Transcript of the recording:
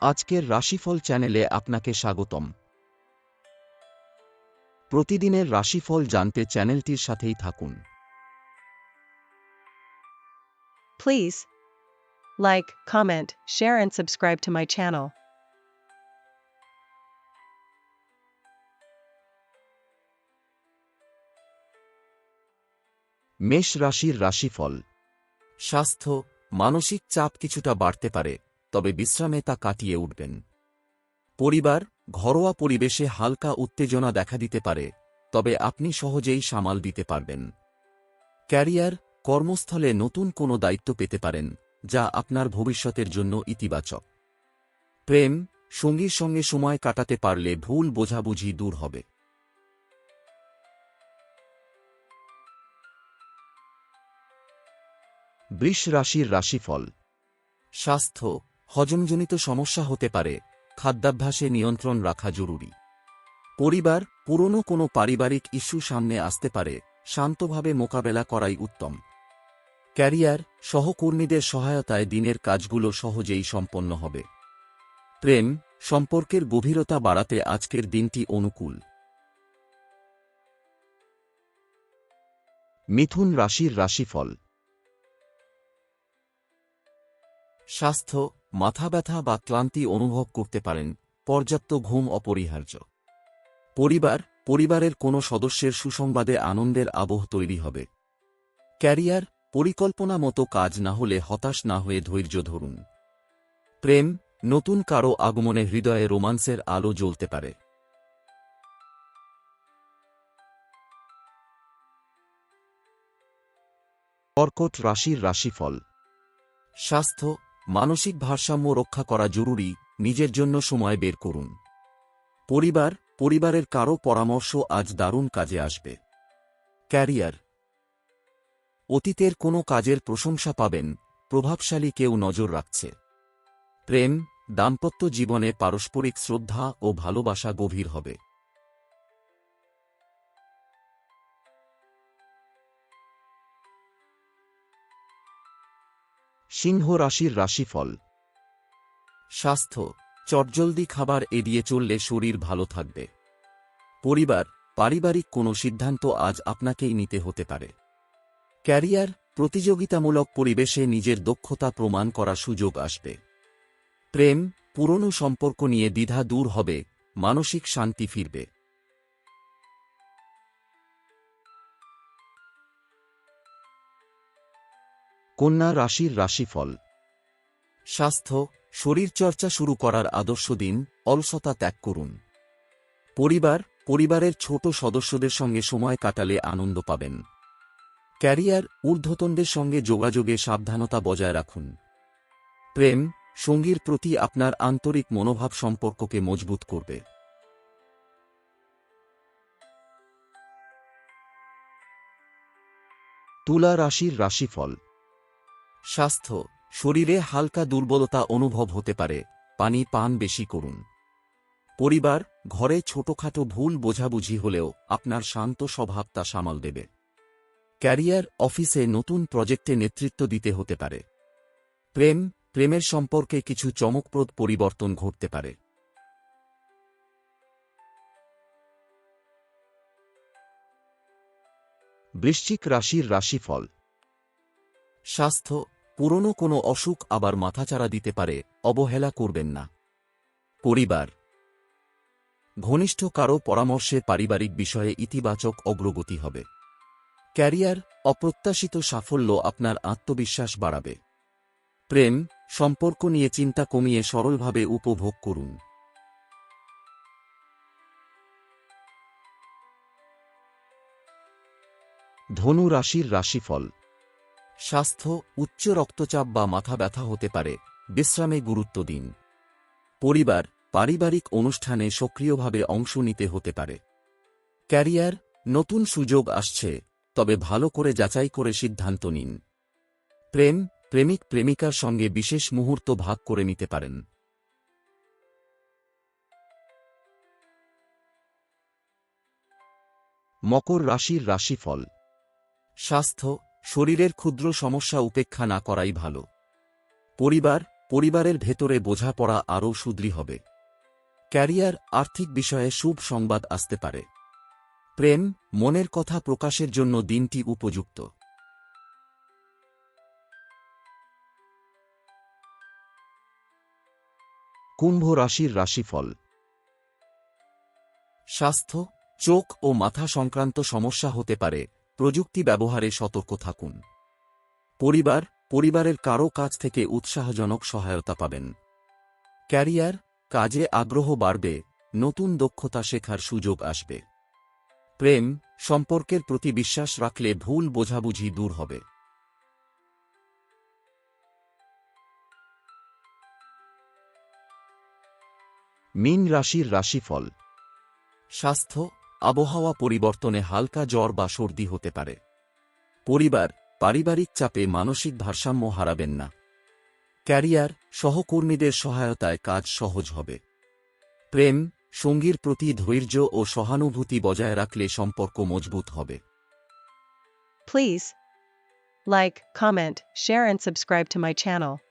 আজকের রাশিফল চ্যানেলে আপনাকে স্বাগতম। প্রতিদিনের রাশিফল জানতে চ্যানেলটির সাথেই থাকুন। Please like comment, share and subscribe to my channel. মেষ রাশির রাশিফল। স্বাস্থ্য মানসিক চাপ কিছুটা বাড়তে পারে। তবে বিশ্রামে তা কাটিয়ে উঠবেন। পরিবার, ঘরোয়া পরিবেশে হালকা উত্তেজনা দেখা দিতে পারে, তবে আপনি সহজেই সামাল দিতে পারবেন। ক্যারিয়ার, কর্মস্থলে নতুন কোনো দায়িত্ব পেতে পারেন, যা আপনার ভবিষ্যতের জন্য ইতিবাচক। প্রেম, সঙ্গীর সঙ্গে সময় কাটাতে পারলে ভুল বোঝাবুঝি দূর হবে। বৃষ রাশির রাশিফল। স্বাস্থ্য হজমজনিত সমস্যা হতে পারে, খাদ্যাভ্যাসে নিয়ন্ত্রণ রাখা জরুরি। পরিবার, পুরনো কোনো পারিবারিক ইস্যু সামনে আসতে পারে, শান্তভাবে মোকাবেলা করাই উত্তম। ক্যারিয়ার, সহকর্মীদের সহায়তায় দিনের কাজগুলো সহজেই সম্পন্ন হবে। প্রেম, সম্পর্কের গভীরতা বাড়াতে আজকের দিনটি অনুকূল। মিথুন রাশির রাশিফল স্বাস্থ্য, মাথা ব্যথা বা ক্লান্তি অনুভব করতে পারেন, পর্যাপ্ত ঘুম অপরিহার্য। পরিবার, পরিবারের কোনো সদস্যের সুসংবাদে আনন্দের আবহ তৈরি হবে। ক্যারিয়ার, পরিকল্পনা মতো কাজ না হলে হতাশ না হয়ে ধৈর্য ধরুন। প্রেম, নতুন কারও আগমনে হৃদয়ে রোমান্সের আলো জ্বলতে পারে। কর্কট রাশির রাশিফল। স্বাস্থ্য মানসিক ভারসাম্য রক্ষা করা জরুরি, নিজের জন্য সময় বের করুন। পরিবার, পরিবারের কারও পরামর্শ আজ দারুণ কাজে আসবে। ক্যারিয়ার। অতীতের কোনো কাজের প্রশংসা পাবেন, প্রভাবশালী কেউ নজর রাখছে। প্রেম, দাম্পত্য জীবনে পারস্পরিক শ্রদ্ধা ও ভালোবাসা গভীর হবে। সিংহ রাশির রাশিফল। স্বাস্থ্য, চটজলদি খাবার এড়িয়ে চললে শরীর ভালো থাকবে। পরিবার, পারিবারিক কোনো সিদ্ধান্ত আজ আপনাকেই নিতে হতে পারে। ক্যারিয়ার, প্রতিযোগিতামূলক পরিবেশে নিজের দক্ষতা প্রমাণ করার সুযোগ আসবে। প্রেম, পুরনো সম্পর্ক নিয়ে দ্বিধা দূর হবে, মানসিক শান্তি ফিরবে। কন্যা রাশির রাশিফল। স্বাস্থ্য, শরীরচর্চা শুরু করার আদর্শ দিন, অলসতা ত্যাগ করুন। পরিবার, পরিবারের ছোট সদস্যদের সঙ্গে সময় কাটালে আনন্দ পাবেন। ক্যারিয়ার, ঊর্ধ্বতনদের সঙ্গে যোগাযোগে সাবধানতা বজায় রাখুন। প্রেম, সঙ্গীর প্রতি আপনার আন্তরিক মনোভাব সম্পর্ককে মজবুত করবে। তুলা রাশির রাশিফল। স্বাস্থ্য, শরীরে হালকা দুর্বলতা অনুভব হতে পারে, পানি পান বেশি করুন। পরিবার, ঘরে ছোটখাটো ভুল বোঝাবুঝি হলেও আপনার শান্ত স্বভাব তা সামাল দেবে। ক্যারিয়ার, অফিসে নতুন প্রজেক্টে নেতৃত্ব দিতে হতে পারে। প্রেম, প্রেমের সম্পর্কে কিছু চমকপ্রদ পরিবর্তন ঘটতে পারে। বৃশ্চিক রাশির রাশিফল। স্বাস্থ্য পুরনো কোনো অসুখ আবার মাথাচাড়া দিতে পারে, অবহেলা করবেন না। পরিবার। ঘনিষ্ঠ কারও পরামর্শে পারিবারিক বিষয়ে ইতিবাচক অগ্রগতি হবে। ক্যারিয়ার, অপ্রত্যাশিত সাফল্য আপনার আত্মবিশ্বাস বাড়াবে। প্রেম, সম্পর্ক নিয়ে চিন্তা কমিয়ে সরলভাবে উপভোগ করুন। ধনু রাশির রাশিফল। স্বাস্থ্য, উচ্চ রক্তচাপ বা মাথা ব্যথা হতে পারে, বিশ্রামে গুরুত্ব দিন। পরিবার, পারিবারিক অনুষ্ঠানে সক্রিয়ভাবে অংশ নিতে হতে পারে। ক্যারিয়ার, নতুন সুযোগ আসছে, তবে ভালো করে যাচাই করে সিদ্ধান্ত নিন। প্রেম, প্রেমিক প্রেমিকার সঙ্গে বিশেষ মুহূর্ত ভাগ করে নিতে পারেন। মকর রাশির রাশিফল। স্বাস্থ্য শরীরের ক্ষুদ্র সমস্যা উপেক্ষা না করাই ভালো। পরিবার, পরিবারের ভেতরে বোঝাপড়া আরও সুদৃঢ় হবে। ক্যারিয়ার আর্থিক বিষয়ে শুভ সংবাদ আসতে পারে। প্রেম, মনের কথা প্রকাশের জন্য দিনটি উপযুক্ত। কুম্ভ রাশির রাশিফল। স্বাস্থ্য, চোখ ও মাথা সংক্রান্ত সমস্যা হতে পারে। প্রযুক্তি ব্যবহারে সতর্ক থাকুন। পরিবার, পরিবারের কারও কাছ থেকে উৎসাহজনক সহায়তা পাবেন। ক্যারিয়ার, কাজে আগ্রহ বাড়বে, নতুন দক্ষতা শেখার সুযোগ আসবে। প্রেম, সম্পর্কের প্রতি বিশ্বাস রাখলে ভুল বোঝাবুঝি দূর হবে। মীন রাশির রাশিফল। স্বাস্থ্য আবহাওয়া পরিবর্তনে হালকা জ্বর বা সর্দি হতে পারে। পরিবার পারিবারিক চাপে মানসিক ভারসাম্য হারাবেন না। ক্যারিয়ার সহকর্মীদের সহায়তায় কাজ সহজ হবে। প্রেম সঙ্গীর প্রতি ধৈর্য ও সহানুভূতি বজায় রাখলে সম্পর্ক মজবুত হবে। Please like comment, share and subscribe to my channel.